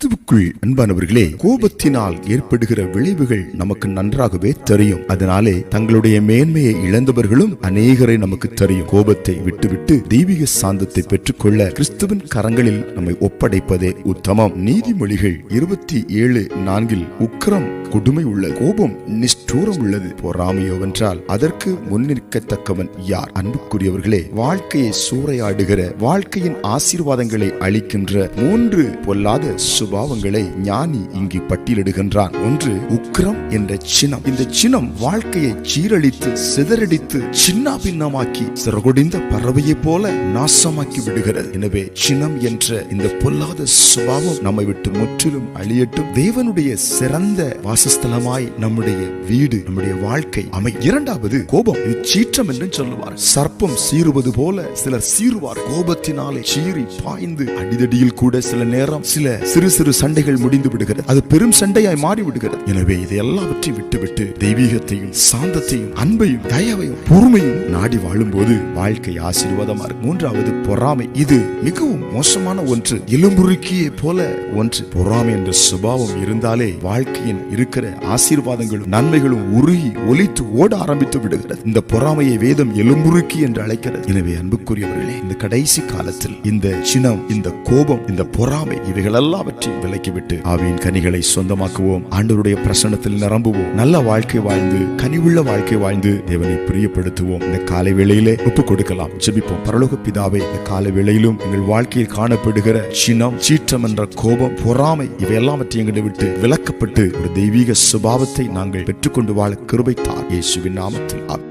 கிறிஸ்துவுக்குள் அன்பானவர்களே கோபத்தினால் ஏற்படுகிற விளைவுகள் நமக்கு நன்றாகவே தெரியும். அதனாலே தங்களுடைய மேன்மையை இழந்தவர்களும் அநேகரை நமக்கு தெரியும். கோபத்தை விட்டுவிட்டு தெய்வீக சாந்தத்தை பெற்றுக்கொள்ள கிறிஸ்துவின் கரங்களில் நம்மை ஒப்படைப்பதே உத்தமம். நீதிமொழிகள் இருபத்தி ஏழு நான்கில் உக்கரம் கொடுமை உள்ளது கோபம் நிஷ்டூரம் உள்ளது. பொறாமையோவென்றால் அதற்கு முன்னிற்கத்தக்கவன் யார்? அன்புக்குரியவர்களே வாழ்க்கையை சூறையாடுகிற வாழ்க்கையின் ஆசீர்வாதங்களை அளிக்கின்ற மூன்று பொல்லாத சுபாவங்களை ஞானி இங்கு பட்டியலிடுகின்றான். ஒன்று உக்கிரம் என்ற சினம். இந்த சினம் வாழ்க்கையை சீரழித்து சிதறடித்து சின்ன பின்னமாக்கி சிறகுடிந்த பறவையை போல நாசமாக்கி விடுகிறது. எனவே சினம் என்ற இந்த பொல்லாத சுபாவம் நம்மை விட்டு முற்றிலும் அழியட்டும். தேவனுடைய சிறந்த வாசஸ்தலமாய் நம்முடைய வீடு நம்முடைய வாழ்க்கை அமை. இரண்டாவது கோபம். இது சீற்றம் என்று சொல்லுவார். சர்ப்பம் சீறுவது போல சிலர் சீறுவார். கோபத்தினாலே சீறி பாய்ந்து அடிதடியில் கூட சில நேரம் சில சிறு சிறு சண்டைகள் முடிந்து விடுகிறது. அது பெரும் சண்டையாய் மாறி விடுகிறது எனவே இதை எல்லாவற்றையும் விட்டுவிட்டு தெய்வீகத்தையும் சாந்தத்தையும் அன்பையும் தயவையும் பொறுமையும் நாடி வாழும்போது வாழ்க்கை ஆசீர்வாதமா இருக்கும். மூன்றாவது பொறாமை. இது மிகவும் மோசமான ஒன்று. எலும்புருக்கியை போல ஒன்று. பொறாமை என்ற சுபாவம் இருந்தாலே வாழ்க்கையின் இருக்கிற ஆசீர்வாதங்களும் நன்மைகளும் உருகி ஒலித்து ஓட ஆரம்பித்து விடுகிறது. இந்த பொறாமையை வேதம் எலும்புருக்கி என்று அழைக்கிறது. எனவே அன்புக்குரியவர்களே இந்த கடைசி காலத்தில் இந்த சினம் இந்த கோபம் இந்த பொறாமை இவைகள் எல்லாவற்றையும் விலக்கிவிட்டு ஆவியின் கனிகளை சொந்தமாக்குவோம். ஆண்டவருடைய பிரசனத்தில் நிரம்புவோம். நல்ல வாழ்க்கை வாழ்ந்து கனிவுள்ள வாழ்க்கை வாழ்ந்து தேவனை பிரியப்படுத்துவோம். இந்த காலை வேளையிலே ஒப்பு கொடுக்கலாம். ஜெபிப்போம். பரலோக பிதாவே இந்த காலை வேளையிலும் எங்கள் வாழ்க்கையில் காணப்படுகிற சினம் சீற்றம் என்ற கோபம் பொறாமை இவையெல்லாம் எங்களை விட்டு விலக்கப்பட்டு ஒரு தெய்வீக சுபாவத்தை நாங்கள் பெற்றுக்கொண்டு வாழ கிருபை தார் இயேசுவின் நாமத்தில்.